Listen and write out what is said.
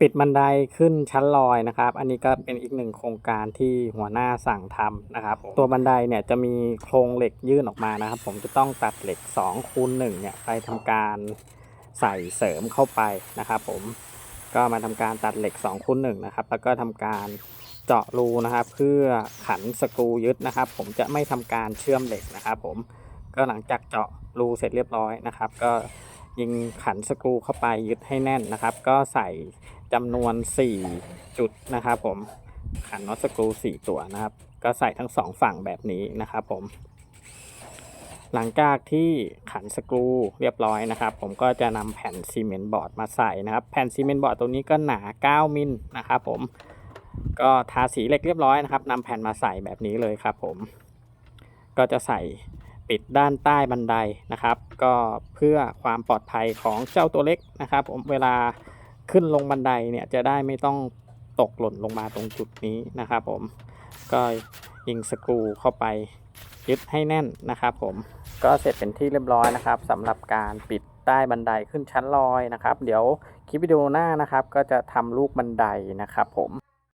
ปิดบันไดขึ้นชั้นลอยนะครับ อันนี้ก็เป็นอีกหนึ่งโครงการที่หัวหน้าสั่งทำนะครับ ตัวบันไดเนี่ยจะมีโครงเหล็กยื่นออกมานะครับ ผมจะต้องตัดเหล็ก2คูณ1เนี่ยไปทำการใส่เสริมเข้าไปนะครับผมก็มาทำการตัดเหล็ก2คูณ1นะครับ แล้วก็ทำการเจาะรูนะครับ เพื่อขันสกรูยึดนะครับ ผมจะไม่ทำการเชื่อมเหล็กนะครับ ผมก็หลังจากเจาะรูเสร็จเรียบร้อยนะครับ ก็ยิงขันสกรูเข้าไปยึดให้แน่นนะครับ ก็ใส่ จำนวน 4 จุดนะครับผมขันน็อตสกรู4ตัวนะครับ ก็ใส่ทั้งสองฝั่งแบบนี้นะครับผม หลังจากที่ขันสกรูเรียบร้อยนะครับ ผมก็จะนำแผ่นซีเมนต์บอร์ดมาใส่นะครับ แผ่นซีเมนต์บอร์ดตัวนี้ก็หนา 9 มิลนะครับผมก็ทาสีเหล็กเรียบร้อยนะครับนำแผ่นมาใส่แบบนี้เลยครับผม ก็จะใส่ปิดด้านใต้บันไดนะครับ ก็เพื่อความปลอดภัยของเจ้าตัวเล็กนะครับ ผมเวลา ขึ้นลงบันไดเนี่ยจะได้ไม่ต้องตกหล่นลงมาตรงจุดนี้นะครับผมก็ยิงสกรูเข้าไปยึดให้แน่นนะครับผมก็เสร็จเป็นที่เรียบร้อยนะครับสำหรับการปิดใต้บันไดขึ้นชั้นลอยนะครับ เดี๋ยวคลิปวิดีโอหน้านะครับ ก็จะทำลูกบันไดนะครับผม